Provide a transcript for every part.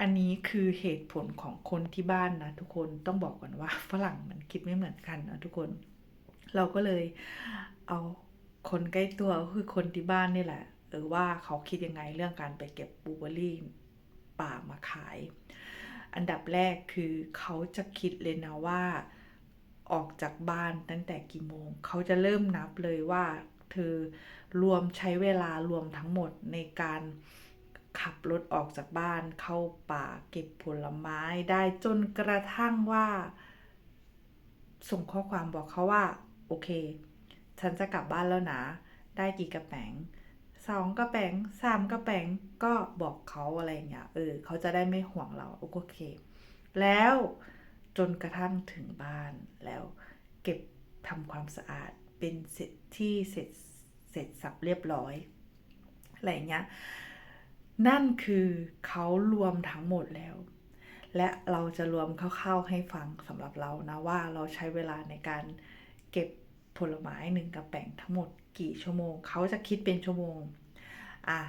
อันนี้คือเหตุผลของคนที่บ้านนะทุกคนต้องบอกก่อนว่าฝรั่งมันคิดไม่เหมือนกันนะทุกคน เราก็เลยเอาคนใกล้ตัวคือคนที่บ้านนี่แหละเออว่าเขาคิดยังไงเรื่องการไปเก็บบูเบอร์รี่ป่ามาขาย อันดับแรกคือเขาจะคิดเลยนะว่าออกจากบ้านตั้งแต่กี่โมง เขาจะเริ่มนับเลยว่าเธอรวมใช้เวลารวมทั้งหมดในการ ขับรถออกจากบ้านเข้าป่าเก็บผลไม้ได้จนกระทั่งว่า ส่งข้อความบอกเขาว่า โอเค ฉันจะกลับบ้านแล้วนะ ได้กี่กระแป๋งสองกระแป๋งสามกระแป๋งก็บอกเขาอะไรอย่างเงี้ยเออเขาจะได้ไม่ห่วงเราโอเค แล้วจนกระทั่งถึงบ้านแล้วเก็บทำความสะอาดเป็นเสร็จที่เสร็จเสร็จสับเรียบร้อยอะไรอย่างเงี้ย นั่นคือเขารวมทั้งหมดแล้ว และเราจะรวมคร่าวๆให้ฟังสำหรับเรานะว่าเราใช้เวลาในการเก็บผลไม้หนึ่งกระแป้งทั้งหมดกี่ชั่วโมง เขาจะคิดเป็นชั่วโมงอะ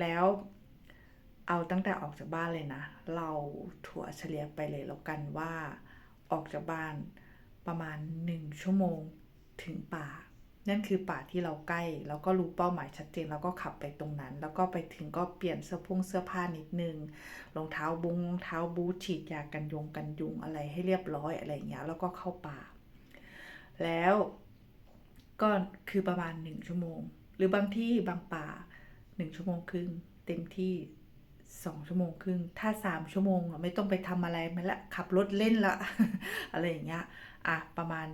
แล้วเอาตั้งแต่ออกจากบ้านเลยนะ เราถั่วเฉลี่ยไปเลยแล้วกันว่าออกจากบ้านประมาณ 1 ชั่วโมงถึงป่า นั่นคือป่าที่เราใกล้ แล้วก็รู้เป้าหมายชัดเจน แล้วก็ขับไปตรงนั้น แล้วก็ไปถึงก็เปลี่ยนเสื้อผงเสื้อผ้านิดนึงรองเท้าบุ้งรองเท้าบูทฉีดยากันยงกันยุงอะไรให้เรียบร้อยอะไรอย่างเงี้ยแล้วก็เข้าป่า แล้วก็คือประมาณ1ชั่วโมง หรือบางที่บางป่า1ชั่วโมงครึ่งเต็มที่2ชั่วโมงครึ่ง ถ้า3ชั่วโมงอะไม่ต้องไปทำอะไรมาละขับรถเล่นละ อะไรอย่างเงี้ย อะ ประมาณ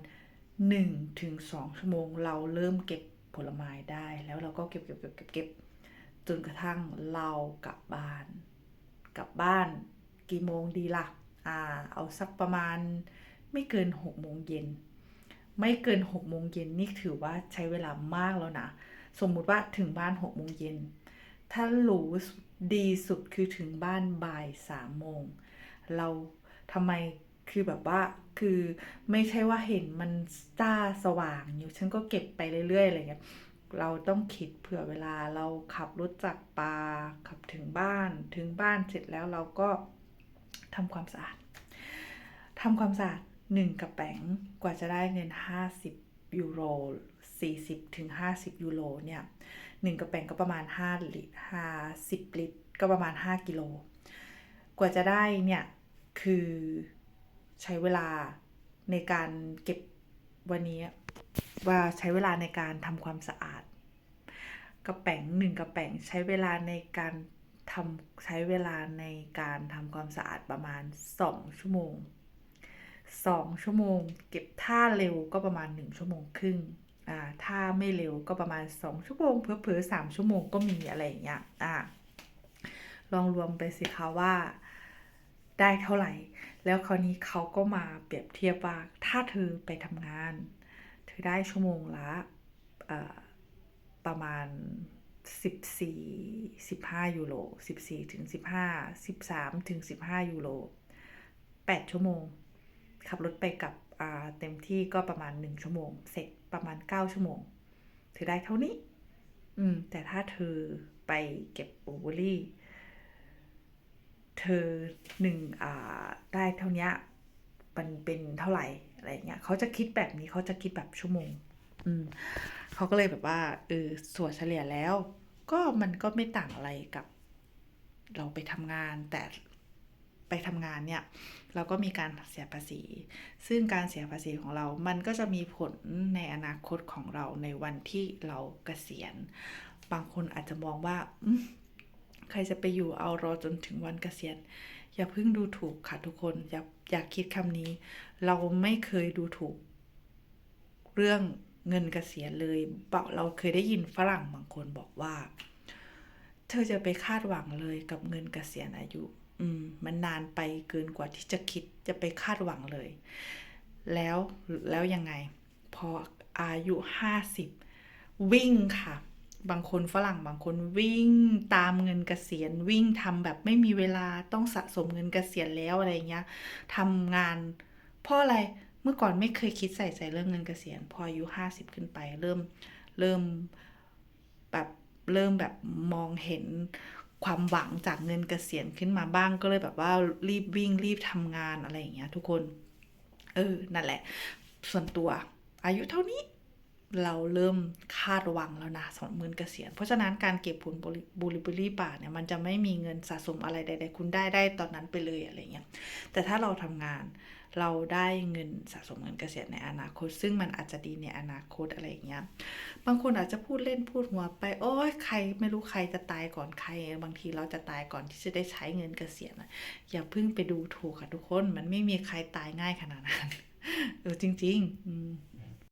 1ถึงชั่วโมง เราเริ่มเก็บผลไม้ได้ แล้วเราก็เก็บเก็บเก็บเก็บเก็บจนกระทั่งเรากลับบ้าน กลับบ้านกี่โมงดีล่ะอ่าเอาสักประมาณไม่เกิน6โมงเย็นไม่เกิน6โมงเย็นนี่ถือว่าใช้เวลามากแล้วนะ สมมุติว่าถึงบ้าน6โมงเย็น ถ้าหรูดีสุดคือถึงบ้านบ่าย3โมง เราทำไม คือแบบว่าคือไม่ใช่ว่าเห็นมันจ้าสว่างอยู่ฉันก็เก็บไปเรื่อยๆอะไรเงี้ยเราต้องคิดเผื่อเวลาเราขับรถจากป่าขับถึงบ้านถึงบ้านเสร็จแล้วเราก็ทำความสะอาดทำความสะอาดหนึ่งกระแป๋งกว่าจะได้เงิน 50 ยูโร 40ถึง50 ยูโรเนี่ยหนึ่งกระแป๋งก็ประมาณ 5 ลิตร50 ลิตร ก็ประมาณ 5 กิโล กว่าจะได้เนี่ยคือ ใช้เวลาในการเก็บวันนี้ว่าใช้เวลาในการทำความสะอาด กระแป๋งหนึ่งกระแป๋งใช้เวลาในการทำใช้เวลาในการทำความสะอาดประมาณ 2 ชั่วโมง 2 ชั่วโมง เก็บถ้าเร็วก็ประมาณ 1 ชั่วโมงครึ่งอ่าถ้าไม่เร็วก็ประมาณ 2 ชั่วโมง เผลอๆ3ชั่วโมงก็มีอะไรอย่างเงี้ยอ่าลองรวมไปสิคะว่า ได้เท่าไหร่ แล้วคราวนี้เขาก็มาเปรียบเทียบว่าถ้าเธอไปทำงาน เธอได้ชั่วโมงละประมาณ 14 15 ยูโร14ถึง15 13ถึง15 ยูโร8 ชั่วโมง ขับรถไปกับเต็มที่ก็ประมาณ 1 ชั่วโมง เสร็จประมาณ 9 ชั่วโมง เธอได้เท่านี้ อืม แต่ถ้าเธอไปเก็บบลูเบอร์รี่ เธอหนึ่งอ่าได้เท่านี้มันเป็นเท่าไหร่อะไรเงี้ยเขาจะคิดแบบนี้เขาจะคิดแบบชั่วโมง อืมเขาก็เลยแบบว่าเออส่วนเฉลี่ยแล้ว ก็มันก็ไม่ต่างอะไรกับ เราไปทำงาน แต่ไปทำงานเนี่ย เราก็มีการเสียภาษี ซึ่งการเสียภาษีของเรา มันก็จะมีผลในอนาคตของเราในวันที่เราเกษียณ บางคนอาจจะมองว่า ใครจะไปอยู่เอารอจนถึงวันเกษียณ อย่าเพิ่งดูถูกค่ะทุกคน อย่าอย่าคิดคำนี้ เราไม่เคยดูถูก เรื่องเงินเกษียณเลยเราเคยได้ยินฝรั่งบางคนบอกว่า เธอจะไปคาดหวังเลยกับเงินเกษียณอายุ อืม มันนานไปเกินกว่าที่จะคิดจะไปคาดหวังเลย แล้วแล้วยังไง พออายุห้าสิบวิ่งค่ะ บางคนฝรั่งบางคนวิ่งตามเงินเกษียณวิ่งทำแบบไม่มีเวลาต้องสะสมเงินเกษียณแล้วอะไรเงี้ยทำงาน เพราะอะไรเมื่อก่อนไม่เคยคิดใส่ใจเรื่องเงินเกษียณ พออายุห้าสิบขึ้นไป เริ่มเริ่มแบบเริ่มแบบมองเห็นความหวังจากเงินเกษียณขึ้นมาบ้างก็เลยแบบว่ารีบวิ่งรีบทำงานอะไรอย่างเงี้ยทุกคน เออ นั่นแหละ ส่วนตัว อายุเท่านี้ เราเริ่มคาดหวังแล้วนะสองหมื่นเกษียณเพราะฉะนั้นการเก็บผลบริบูริบรี่ป่าเนี่ยมันจะไม่มีเงินสะสมอะไรใดๆคุณได้ได้ตอนนั้นไปเลยอะไรเงี้ยแต่ถ้าเราทำงานเราได้เงินสะสมเงินเกษียณในอนาคต ซึ่งมันอาจจะดีในอนาคตอะไรอย่างเงี้ยบางคนอาจจะพูดเล่นพูดหัวไปโอ้ยใครไม่รู้ใครจะตายก่อนใคร บางทีเราจะตายก่อนที่จะได้ใช้เงินเกษียณอะอย่าเพิ่งไปดูถูกค่ะทุกคน มันไม่มีใครตายง่ายขนาดนั้นเออจริงๆอืม